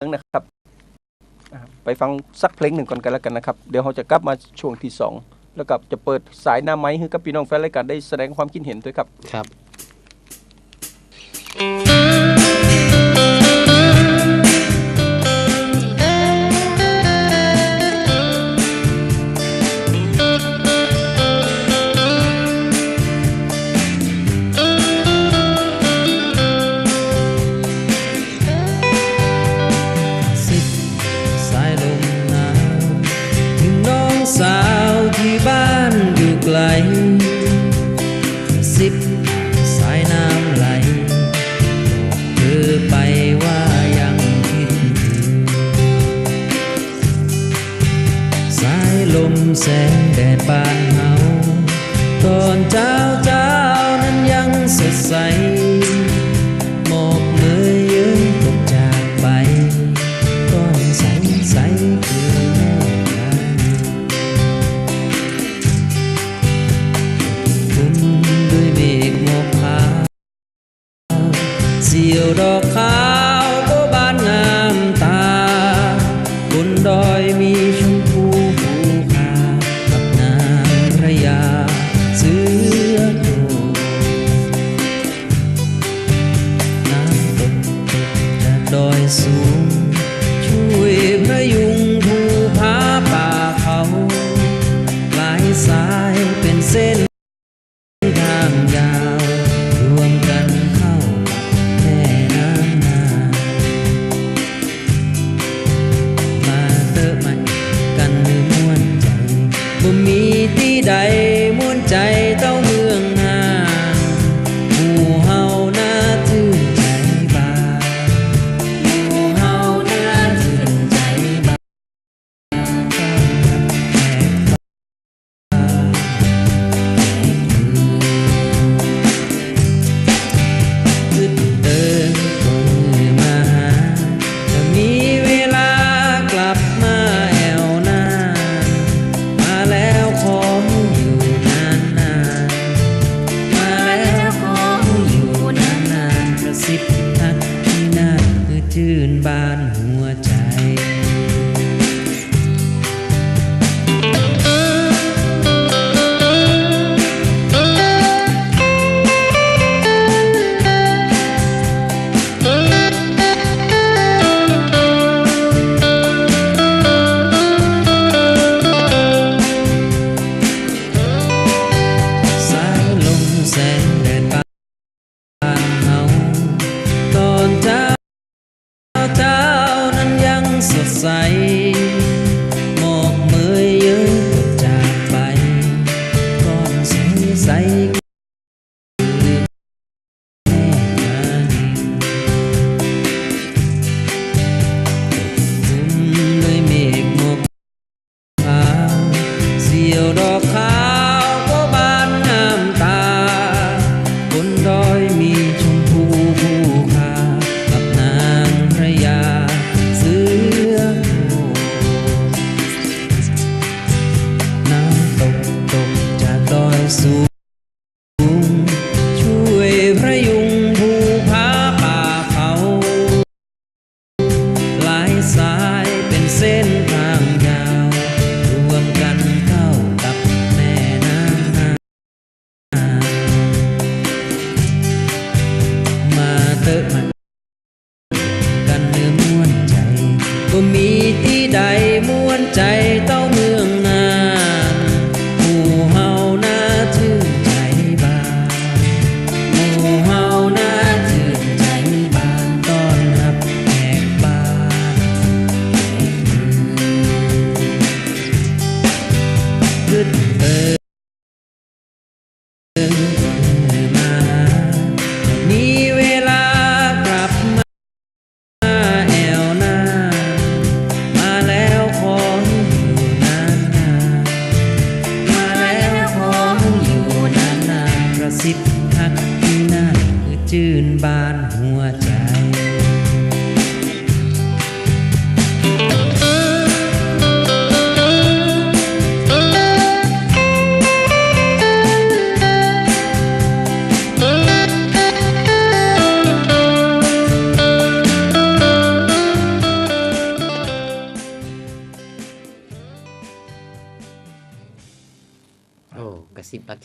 นึงนะครับ ไปฟังสักเพลงหนึ่งก่อนกันแล้วกันนะครับ เดี๋ยวเราจะกลับมาช่วงที่สองแล้วก็จะเปิดสายหน้าไม้ให้กับพี่น้องแฟนรายการได้แสดงความคิดเห็นด้วยครับ ครับ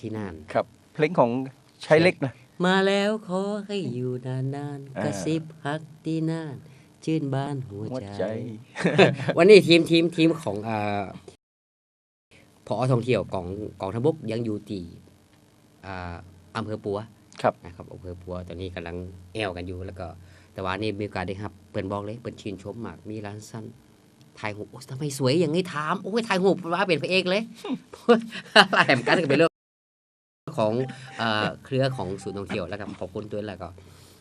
สิบรักที่นานครับ เพลงของชายเล็กนะ มาแล้วขอให้อยู่นานนานๆอ่ากระซิบฮักที่นานชื่นบานหัวหัวใจใจ วันนี้ทีมทีมทีมของอ่าพอท่องเที่ยวของกองทัพบกยังอยู่ที่อ่าอำเภอปัวครับนะครับอำเภอปัวตอนนี้กำลังแอวกันอยู่แล้วก็ แต่ว่านี่มีโอกาสได้ครับเปิดบอกเลยเปิดชื่นชมมากมีร้านสั้นถ่ายหูปโอ้ยทำไมสวยอย่างนี้ถามโอ้ยถ่ายหูปว่าเป็นพระเอกเลยอะไรแบบกันก็เป็นเรื่อง ของเอ่อเครือของศูนย์ท่องเที่ยวแล้วก็ขอบคุณด้วยแล้วก็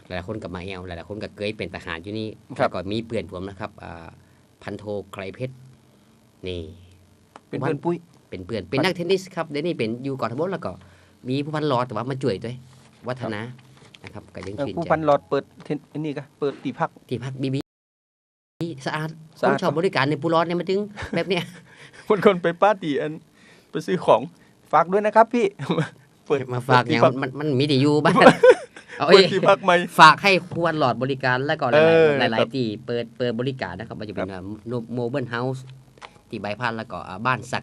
หลายๆคนกับมาแอลหลายๆคนก็เคยเป็นทหารอยู่นี่ครับแล้วก็มีเพื่อนผมนะครับอ่าพันโทไกรเพชรนี่เป็นเพื่อนปุ้ยเป็นเพื่อนเป็นนักเทนนิสครับเดี๋ยวนี้เป็นอยู่กอทบแล้วก็มีผู้พันรอแต่ว่ามาจ่วยด้วย วัฒนานะครับก็ยังเอ่อชื่นผู้ใจพันหลอดเปิดเทนอันนี้ก็เปิดตีพักที่พักบีบีสะอาดผสะมอาดชอบบริการในปูร้อนเนี่ยมาถึงแบบเนี้ยคนคนไปปาร์ตี้อันไปซื้อของฝากด้วยนะครับพี่ เปิดมาฝากอย่างเปิดที่พัมันมันมีแต่อยู่บ้านเอาเปิดเอ้ยที่พักใหม่ฝากให้ผู้พันหลอดบริการแล้วก็หเออลายๆหลาครัยบๆที่เปิดเปิดบริการนะครับมันจะเป็นโมเบิลเฮาส์ที่ใบพันแล้วก็อ่าบ้านสัก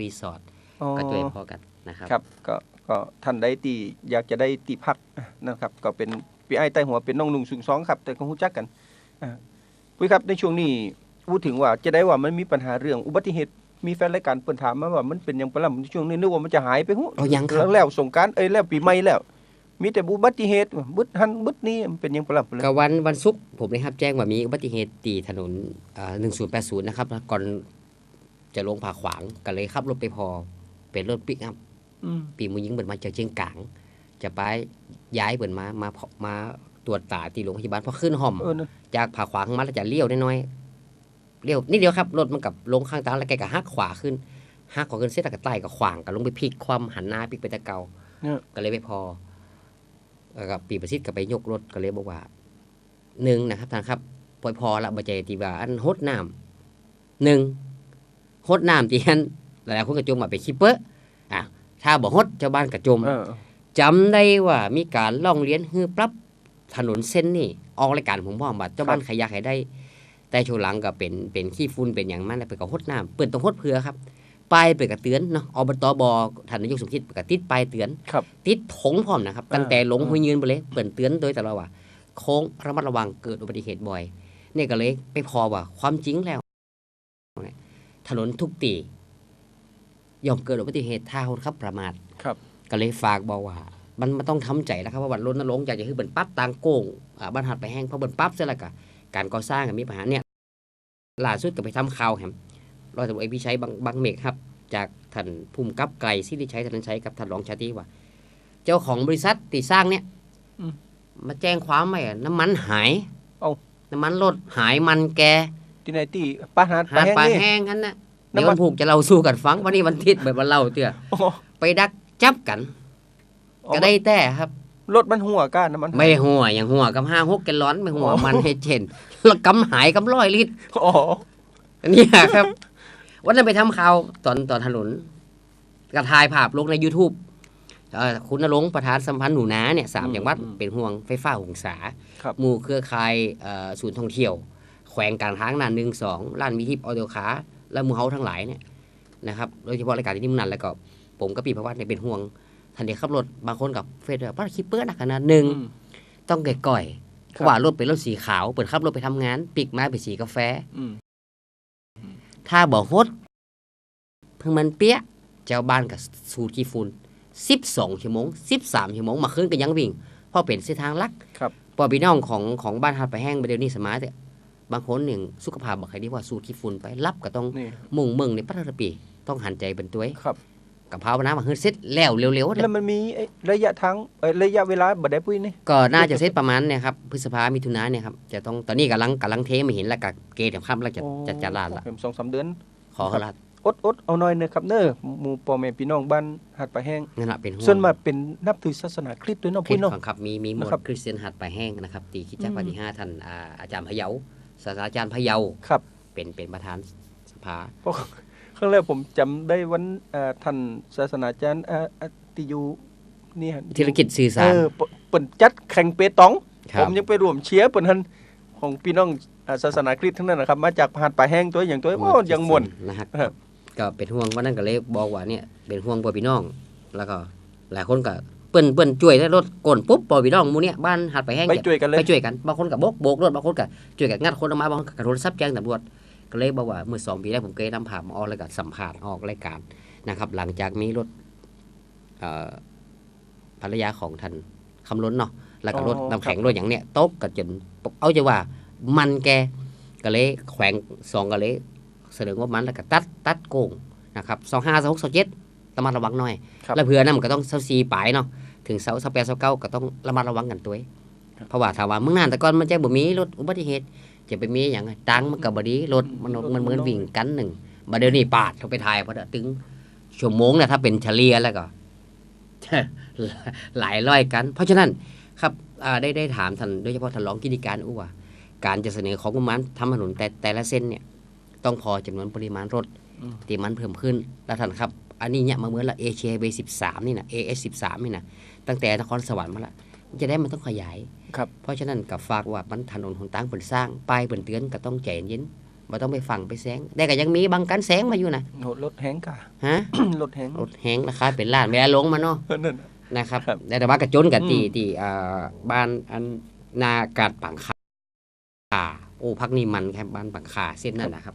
รีสอร์ทอ๋อก็ช่วยพอกันนะครับครับก็ก็ท่านใดที่อยากจะได้ตีพักนะครับก็เป็นพี่ไอ้ใต้หัวเป็นน้องหนุ่งสูงสองครับ แต่ก็รู้จักกันอ่าปุ้ยครับในช่วงนี้พูดถึงว่าจะได้ว่ามันมีปัญหาเรื่องอุบัติเหตุ มีแฟนรายการเปิดถามมาว่ามันเป็นอย่างประหลาดช่วงนี้นึกว่ามันจะหายไปหูเอายังครับแล้วแล้วสงกรารเอ้ยแล้วปีใหม่แล้ว มีแต่อุบัติเหตุบึดหันบึดนี้มันเป็นอย่างประหลาดเลยก็วันวันศุกร์ผมได้รับแจ้งว่ามีอุบัติเหตุตีถนนหนึ่งศูนย์แปดศูนย์นะครับแล้วก่อนจะลงผาขวางก็เลยขับรถไปพอ เป็นรถปิกอัพอืมปีมือยิงเปิดมาจากเชียงกลาง จะไปย้ายเปิดมามาพมาตรวจตาที่โรงพยาบาลพอขึ้นห้อมเออนั่นจากผาขวางมาแล้วจะเลี้ยวน้อยๆ เลี้ยวนิดเดียวครับรถมันกับลงข้างทางแล้วแกก็หักขวาขึ้นหักขวาขึ้นเส้นแล้วก็ใต้ก็ขวางก็ลงไปพลิกความหันหน้าพลิกไปตะเกาเนี่ยก็เลยไม่พอแล้วก็ปีประสิทธิ์ก็ไปยกรถก็เลยบอกว่าหนึ่งนะครับท่านครับพอพอละบาใจตีว่าอันฮดน้ำหนึ่งฮดน้ำที่อันหลายๆคนก็จมมาไปนคิปเปอร์อะถ้าบอกฮดเจ้าบ้านก็จมเออจำได้ว่ามีการล่องเรียนฮือปรับถนนเส้นนี่ออกรายการผมบอกว่าเจ้าบ้านใครอยากให้ได้ แต่ช่วงหลังก็เป็นเป็นขี้ฝุ่นเป็นอย่างมันแล้วไปก็ฮดน้ำเปิดต้องฮดเพื่อครับป้ายเปิดกระเตือนเนาะอบตบท่านนายกสมคิดเปิดกระติดป้ายเตือนครับติดถงพร้อมนะครับอ่าตั้งแต่ลงอ่าห้วยยืนไปเลยเปิดเตือนโดยตลอดว่าโค้งระมัดระวังเกิดอุบัติเหตุบ่อยเนี่ยก็เลยไปพอว่าความจริงแล้วเนี่ยถนนทุกตีย่อมเกิดอุบัติเหตุถ้าคนขับประมาทครับ ก็เลยฝากบอกว่า มันมันต้องทำใจแล้วครับว่าวันรณรงค์อยากจะให้เบิ่นปั๊บตางโก้งอ่าบ้านหัดไปแห้งเพราะเบิ่นปั๊บเสร็จแล้วก็ การก่อสร้างก็มีปัญหาเนี่ยล่าสุดก็ไปทำข่าวแฮมร้อยตำรวจเอกพิชัยบางบางเมฆครับ จากท่านภูมิกับไกลสิริชัยธนันชัยกับท่านรองชาติว่า เจ้าของบริษัทที่สร้างเนี่ยอืมมาแจ้งความไว้อะน้ำมันหายเอ้าน้ำมันรถหายมันแกที่ไหนที่ป้าหาดหาดปลานี่แห้งกันนะน้ำมันเดี๋ยววันผูกจะเล่าสู้กันฟังวันนี้วันทิศแบบวันเล่าเตื้อโอ้โหไปดักจับกัน ก็ได้แต่ครับ รถมันหัวก้านนะมันไม่หัวอย่างหัวกับห้าหกแกลลอนไม่หัวอ๋อมันให้เช่นแล้วกำหายกำร้อยลิตรอ๋ออันนี้ครับ วันนั้นไปทำข่าวตอนตอนถนนกระทายภาพลงใน YouTube เอ่อคุณนรงค์ประธานสัมพันธ์หนูนาเนี่ยสามจังหวัดเป็นห่วงไฟฟ้าหงสาครับหมู่เครือข่ายเอ่อศูนย์ท่องเที่ยว แขวงการทางนานหนึ่งสองล้านวิทิพย์ออเดลขาและหมู่เฮาทั้งหลายเนี่ยนะครับโดยเฉพาะรายการที่นี่มันนันแล้วก็ผมกับปีพระวัฒน์เนี่ยเป็นห่วง ทันเดียวขับรถบางคนกับเฟซว่าป้าคิปเปอร์นักขนาดหนึ่งอืมต้องก่อยๆเพครับราะว่ารถเป็นรถสีขาวเปิดขับรถไปทำงานปีกไม้เป็นสีกาแฟอืมถ้าบอกฮดเพิ่งมันเปี้ยเจ้าบ้านกับสูตรขี้ฝุ่น12ชั่วโมง13ชั่วโมงมาขึ้นก็ยังวิ่งเพราะเป็นเส้นทางลักครับพอพี่น้องของของบ้านหัดไปแห้งไปเดี๋ยวนี้สมาร์ทเนี่ยบางคนหนึ่งสุขภาพบอกใครดีว่าสูตรขี้ฝุ่นไปรับก็ต้องนี่มุ่งเมืองในปัตตปีต้องหันใจเป็นตัวเองครับ กับภาวนามาขึ้นเสร็จแล้วเร็วๆเนี่ยแล้วมันมีไอ้ระยะทางเอ้ยระยะเวลาบัดได้ปุ้ยนี่ก็น่าจะเสร็จประมาณเนี่ยครับพฤษภามิถุนาเนี่ยครับจะต้องตอนนี้กำลังกำลังเทไม่เห็นแล้วกับเกณฑ์ครับแล้วจะจะจะลาดละเป็นสองสามเดือนขอลาดอดอดเอาหน่อยเนอะครับเนอะหมู่พ่อแม่พี่น้องบ้านหัดปลาแห้งนั่นแหละเป็นห่วงส่วนมากเป็นนับถือศาสนาคริสต์ด้วยเนาะคริปุ้สยเนาะต์ครับมีมีหมวดนะครับคริสเตียนหัดไปแห้งนะครับตีคิดจักรอืมปฏิห้าท่านอ่าอาจารย์พะเยาศาสตราจารย์พะเยาครับ เป็นเป็นประธานสภาเพราะ ครั้งแรกผมจำได้วันเอ่อท่านศาสนาจารย์เอ่ออติยูนี่ฮะธุรกิจสื่อเอสารอเปิ่นเปิ่นจัดแข่งเปตองคผรับมยังไปร่วมเชียร์เปิ่นทันของพี่น้องอ่าศาสนาคริสต์ทั้งนั้นนะครับ มาจากหาดป่าแห้งตัวอย่างตัวโอ้ยังม่วนนะครับครับก็เป็นห่วงวันนั้นก็เลยบอกว่าเนี่ยเป็นห่วงพ่อพี่น้อง แล้วก็หลายคนก็เปิ้นเปิ้นช่วยได้รถกลนปุ๊บพ่อพี่น้องหมูเนี่ยบ้านหัดไปแห้งไปเนี่ยช่วยกันเลยไปช่วยกันบางคนกับโบกโบกรถบางคนกับช่วยกันงัดคนออกมาบางคนกับโทรศัพท์แจ้งตำรวจ ก็เลยบอกว่าเมื่อสองปีแรกผมเคยนำผ่ามาออกแล้วก็สัมภาษณ์ออกรายการนะครับ หลังจากมีรถเอ่อภรรยาของท่านคำล้นเนาะแล้วก็รถอ๋อน้ำแข็งครับรถอย่างเนี้ยตกก็จนเอาจะว่ามันแกก็เลยแขวงสองก็เลยเสนองบมันแล้วก็ตัดตัดโกงนะครับสองห้าสองหกสองเจ็ดระมัดระวังหน่อยครับแล้วเพื่อนั่นมันก็ต้องเซาซีปลายเนาะถึงเสาเสาแปดเสาเก้าก็ต้องระมัดระวังกันตัวเองเพราะว่าถ้าว่าเมื่อนานแต่ก่อนมันจะบ่มีรถอุบัติเหตุ จะไปมีอย่างตังค์มันก็บ่ดีรถมันมันเหมือนวิ่งกันหนึ่งบัดเดี๋ยวนี้ปาดเขาไปถ่ายพอดะถึงชั่วโมงเนี่ยถ้าเป็นเฉลี่ยแล้วก็หลายร้อยกัน เพราะฉะนั้นครับอ่าได้ได้ถามท่านโดยเฉพาะท่านรองกิจการอู้ว่า การจะเสนอของประมาณทำถนนแต่แต่ละเส้นเนี่ยต้องพอจำนวนปริมาณรถอืมที่มันเพิ่มขึ้นแล้วท่านครับ อันนี้เนี่ยมาเหมือนละเอเชียเบสิบสามนี่นะเอเอสสิบสามนี่นะตั้งแต่นครสวรรค์มาละมัน จะได้มันต้องขยายครับเพราะฉะนั้นกับฝากว่ามันถนนหนทางเปิดสร้างป้ายเปิดเตือนก็ต้องใจเย็นบ่ต้องไปฟังไปแซงแต่ก็ยังมีบางการแซงมาอยู่นะโหรถแห้งกะฮะรถแห้งรถแหงราคาเป็นล้านเวลาลงมาเนาะนั่นน่ะนะครับครับแต่แต่ว่ากระจนกับอืมตีตีอ่าบ้านอันนากาดปังคาโอ้พักนี้มันครับบ้านปังคาเส้นนั่นนะครับ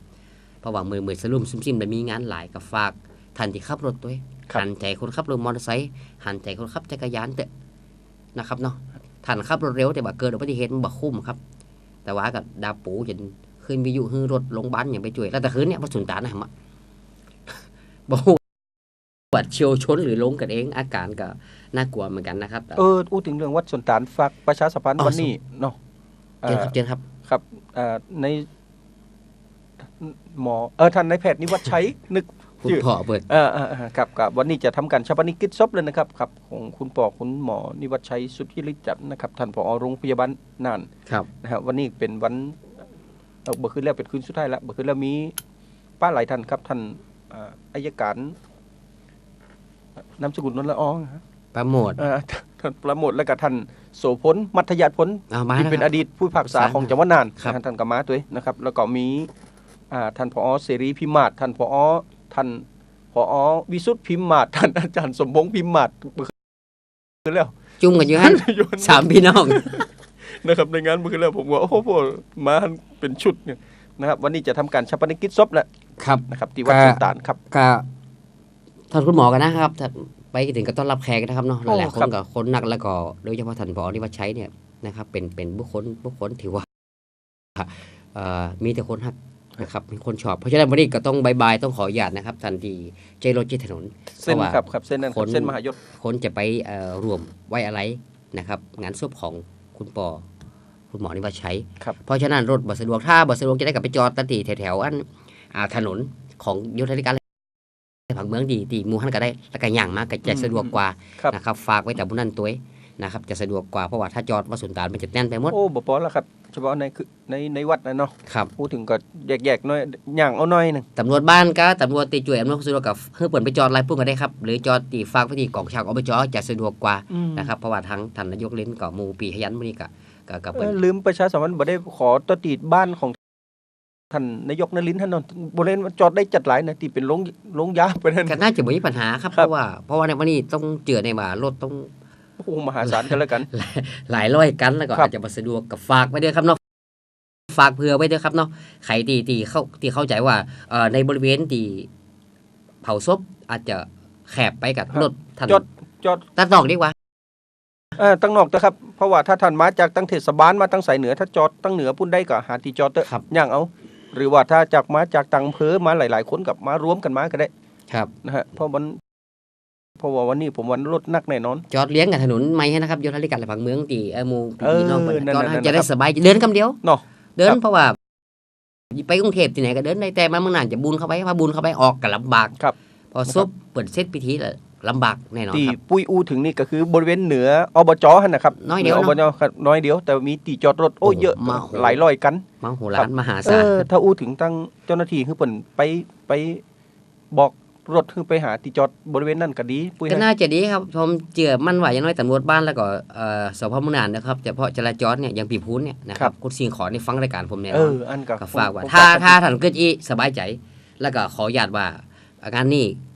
เพราะว่ามือมือสลุ่มซุ่มซิมแต่มีงานหลายกับฝากทันที่ขับรถด้วยครับหันใจคนขับรถมอเตอร์ไซค์หันใจคนขับจักรยานเตอะ นะครับเนาะทันขับรถเร็วแต่ว่าเกิดอุบัติเหตุมันบ่คุ้มครับ แต่ว่ากับดาปูจนขึ้นไปอยู่ฮือรถโรงพยาบาลอย่างไปช่วยแล้วแต่คืนเนี่ยพระสุนตานนะฮะบอกว่าเฉียวชนหรือลงกันเองอาการก็น่ากลัวเหมือนกันนะครับแต่เออพูดถึงเรื่องวัดสนตานฝากประชาสัมพันธ์อ๋อวันนี้เนาะเจนครับเจนครับครับอ่าในหมอเออท่านนายแพทย์นิวัฒน์ชัยนึก คุณชื่อพ่อเปิดเออเออเออครับกับวันนี้จะทำการชาปนกิจศพเลยนะครับครับของคุณปอคุณหมอนิวัฒน์ชัยสุทธิริจันทร์นะครับท่านผอโรงพยาบาลน่านครับนะฮะวันนี้เป็นวันเออเมื่อคืนแล้วเป็นคืนสุดท้ายแล้วเมื่อคืนแล้วมีป้าหลายท่านครับท่านอ่าอายการนามสกุลนนละอองนะฮะโปรโมทเอ่อท่านประโมทและก็ท่านโสพลมัธยาผลเอามาที่แล้วเป็นคอรับดีตผู้พิพากษาครับของจังหวัดน่านครับนะฮะท่านก็มาด้วยนะครับ แล้วก็มีอ่าท่านผอเสรีพิมาศท่านผอ ท่านผอวิสุทธิพิมาศท่านอาจารย์สมพงษ์พิมาศเมื่อคืนแล้ว จุ่มกันอยู่ฮั่นโยนสามพี่น้องนะครับในงานเมื่อคืนแล้วผมว่าโอ้โหมาเป็นชุดเนี่ยนะครับ วันนี้จะทำการชาปนกิจศพแล้วครับนะครับ ที่วัดก็สุนตานครับก็ท่านคุณหมอกันนะครับถ้าไปถึงก็ต้อนรับแขกนะครับเนาะหโอ้ลายๆคนครับก็คนหนักแล้วก็โดยเฉพาะท่านผอที่ว่าใช้เนี่ยนะครับ เป็นเป็นบุคคลบุคคลถือว่าเอ่อมีแต่คนหัก นะครับมีคนชอบ เพราะฉะนั้นวันนี้ก็ต้องบายบายต้องขออนุญาตนะครับทันทีใจรถใจถนนเส้นพราะว่าครับครับเส้นนั้นคครับนเส้นมหายศคนจะไปเอ่อรวมไว้อะไรนะครับ งานศพของคุณปอคุณหมอนิวัชชัยครับเพราะฉะนั้นรถบัสสะดวกถ้าบัสสะดวกจะได้กลับไปจอดตันตีแถวๆอันอ่าถนนของโยธาธิการผังเมืองดีตีหมูฮันก็ได้แล้วก็ย่างมากก็จะสะดวกกว่าครับนะครับฝากไว้แต่บุญนั่นตัวเอง นะครับจะสะดวกกว่าเพราะว่าถ้าจอดวัดสุนทานมันจะแน่นไปหมดโอ้บ่พอแล้วครับเฉพาะในคือในในวัดนะเนาะครับพูดถึงก็แยกๆหน้อยย่างเอาหน้อยหนึงตำรวจบ้านก็ตำรวจตีจ่วยอำนวยความสะดวกกับเพื่อเปิดไปจอดอะไรพวกก็ได้ครับหรือจอดตีฝากไว้ที่กองชาวอบจจะสะดวกกว่านะครับเพราะว่าทางท่านนายกเล่นกับหมูปีขยันมื้อนี้ก็ก็ก็เอเปิ้นอลืมประชาสัมพันธ์บ่ได้ขอตตีดบ้านของท่านนายกนรินทร์ท่านนนท์บ่เล่นจอดได้จัดหลายนะที่เป็นโรงโรงยาไปนั่นก็น่าจะบ่มีปัญหาครับคเพรับราะว่าเพราะว่าในวันนี้ต้องเจือในว่ารถต้อง โอ้โหมหาศาลกันแล้วกัน หลายร้อยกันแล้วก็ครับอาจจะบ่สะดวกกับฝากไว้ด้วยครับเนาะฝากเผื่อไว้ด้วยครับเนาะใครที่ที่เข้าที่เข้าใจว่าเอ่อในบริเวณที่เผาศพอาจจะแคบไปกับรถท่านจอดจอดตัดนอกดีกว่าเออตั้งนอกเถอะครับ เพราะว่าถ้าท่านมาจากตั้งเทศบาลมาตั้งสายเหนือถ้าจอดตั้งเหนือพุ่นได้ก็หาที่จอดเถอะครับย่างเอา หรือว่าถ้าจากมาจากต่างอำเภอมาหลาย ๆ คนกับมารวมกันมาก็ได้ ครับนะฮะเพราะวัน เพราะว่าวันนี้ผมวันรถนักแน่นอน จอดเลี้ยงกับถนนใหม่ให้นะครับโยธาธิการและผังเมืองตีเออหมู่เออพี่น้องเพิ่นนั่นจอดๆให้ๆจะได้ครับสบายเดินคำเดียวเนาะเดิคนรับเพราะว่าไปกรุงเทพที่ไหนก็เดินได้แต่มาเมืองน่านจะบุญเข้าไปพาบุญเข้าไปออกก็ลำบากครับ พอซบเปิดเซตพิธีแล้วลำบากแน่นอนที่ครับปุยอูถึงนี่ก็คือบริเวณเหนืออบจหั่นนะครับน้อยเดียวหเนอบอะจครับน้อยเดียวแต่มีตีจอดรถโอ้โอ้เยอะมาโหหลายร้อยกันมโหคฬารัรบมหาเอศาลอถ้าอู้ถึงตั้งเจ้าหน้าที่คือเปิ่นไปไปบอก รถคือไปหาที่จอดบริเวณนั้นก็ดีปุ้ยก็นะน่าจะดีครับผมเจือมั่นว่าอย่างน้อยตำรวจบ้านแล้วก็เอ่อสพมุนานนะครับเฉพาะจราจรเนี่ยอย่างปีพูนเนี่ยนะครับคุณสิ่งขอในฟังรายการผมแน่นเออนออันก็ก็ฝากว่าผมถ้าผมถ้าท่านเกิดอีสบายใจ แล้วก็ขออนุญาตว่าอาการนี้